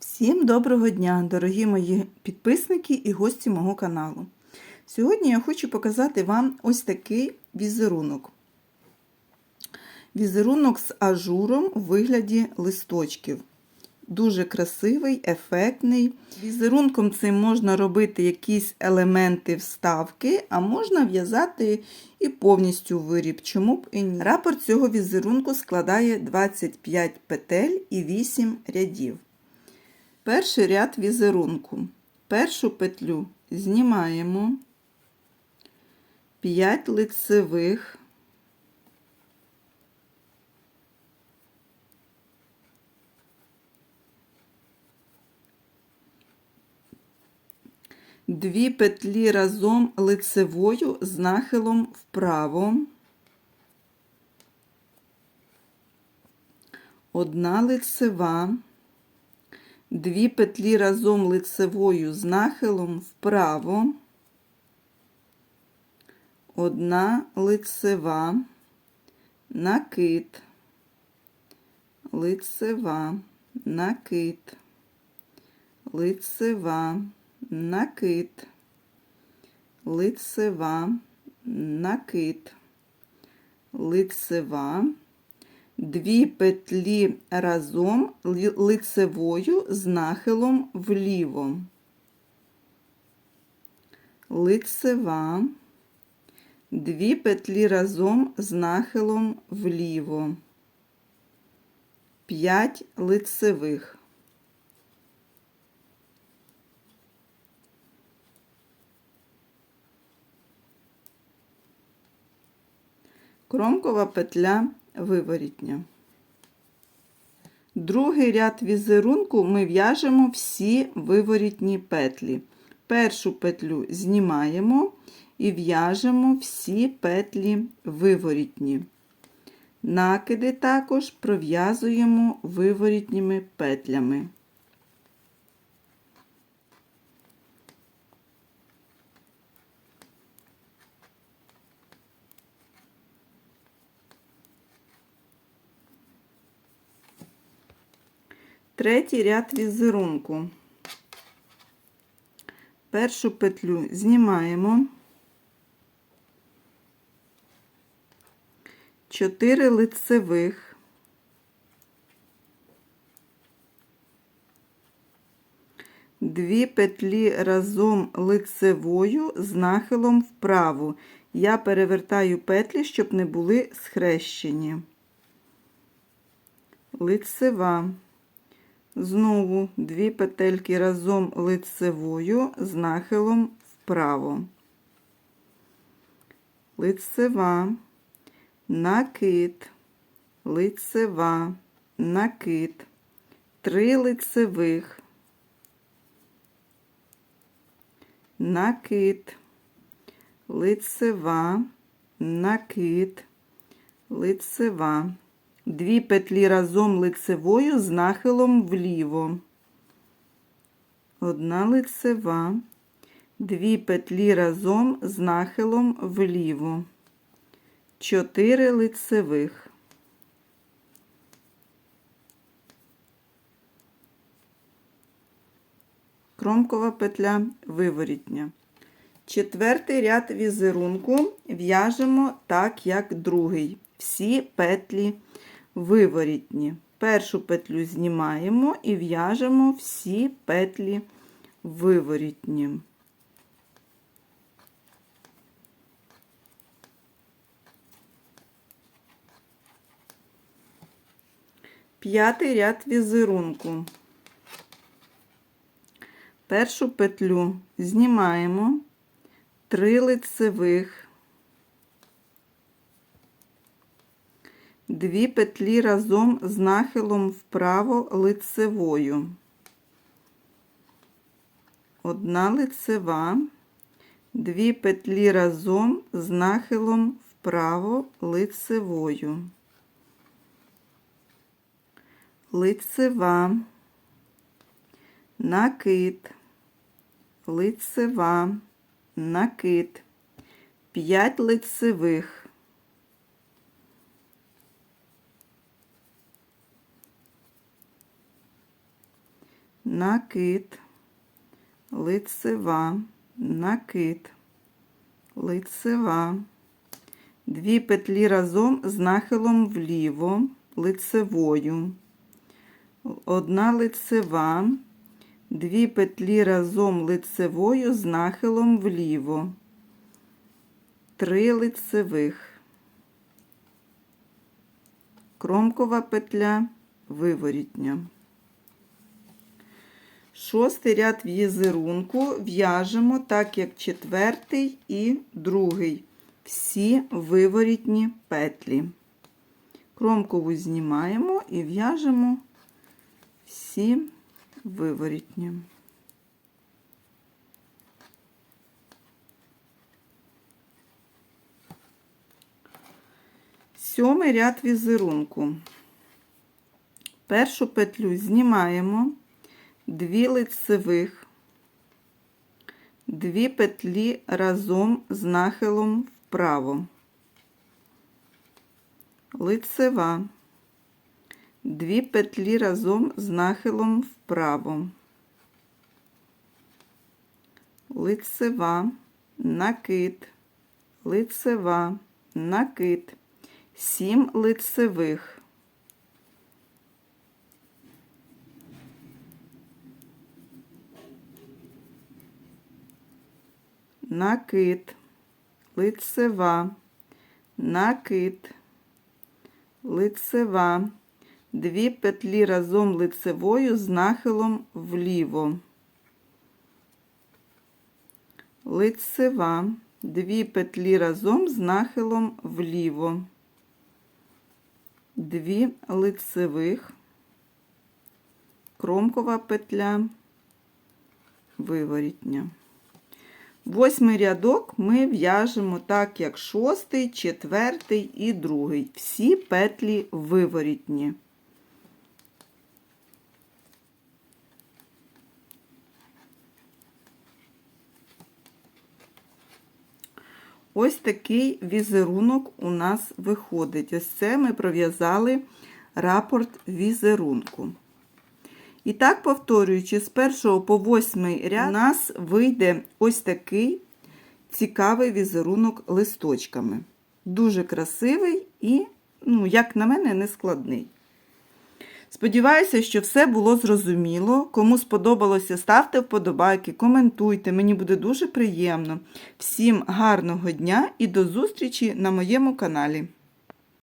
Всім доброго дня, дорогі мої підписники і гості мого каналу. Сьогодні я хочу показати вам ось такий візерунок. Візерунок з ажуром у вигляді листочків. Дуже красивий, ефектний. Візерунком цим можна робити якісь елементи вставки, а можна в'язати і повністю виріб. Чому б і ні. Рапорт цього візерунку складає 25 петель і 8 рядів. Перший ряд візерунку. Першу петлю знімаємо 5 лицевих, Дві петлі разом лицевою з нахилом вправо. Одна лицева, дві петлі разом лицевою з нахилом вправо, одна лицева, накид, лицева, накид, лицева, накид, лицева, накид, лицева, дві петлі разом лицевою з нахилом вліво, лицева, дві петлі разом з нахилом вліво, 5 лицевих. Кромкова петля виворітня. Другий ряд візерунку ми в'яжемо всі виворітні петлі. Першу петлю знімаємо і в'яжемо всі петлі виворітні. Накиди також пров'язуємо виворітніми петлями. Третій ряд візерунку. Першу петлю знімаємо, 4 лицевих, дві петлі разом лицевою з нахилом вправо. Я перевертаю петлі, щоб не були схрещені. Лицева. Знову дві петельки разом лицевою з нахилом вправо. Лицева, накид, лицева, накид, три лицевих, накид, лицева, накид, лицева. Дві петлі разом лицевою з нахилом вліво. Одна лицева, дві петлі разом з нахилом вліво. Чотири лицевих. Кромкова петля виворітня. Четвертий ряд візерунку в'яжемо так, як другий. Всі петлі виворітні. Першу петлю знімаємо і в'яжемо всі петлі виворітні. П'ятий ряд візерунку. Першу петлю знімаємо, три лицевих, Дві петлі разом з нахилом вправо лицевою. Одна лицева, дві петлі разом з нахилом вправо лицевою. Лицева, накид, лицева, накид, п'ять лицевих. Накид, лицева, накид, лицева. Дві петлі разом з нахилом вліво, лицевою. Одна лицева, дві петлі разом лицевою з нахилом вліво. Три лицевих. Кромкова петля виворітня. Шостий ряд в'язерунку в'яжемо так, як четвертий і другий. Всі виворітні петлі. Кромкову знімаємо і в'яжемо всі виворітні. Сьомий ряд візерунку. Першу петлю знімаємо, дві лицевих, дві петлі разом з нахилом вправо, лицева, дві петлі разом з нахилом вправо, лицева, накид, лицева, накид, сім лицевих. Накид, лицева, накид, лицева, дві петлі разом лицевою з нахилом вліво, лицева, дві петлі разом з нахилом вліво, дві лицевих, кромкова петля, виворітня. Восьмий рядок ми в'яжемо так, як шостий, четвертий і другий. Всі петлі виворітні. Ось такий візерунок у нас виходить. Ось це ми пров'язали рапорт візерунку. І так, повторюючи, з 1 по 8 ряд у нас вийде ось такий цікавий візерунок листочками. Дуже красивий і, ну, як на мене, не складний. Сподіваюся, що все було зрозуміло. Кому сподобалося, ставте вподобайки, коментуйте, мені буде дуже приємно. Всім гарного дня і до зустрічі на моєму каналі.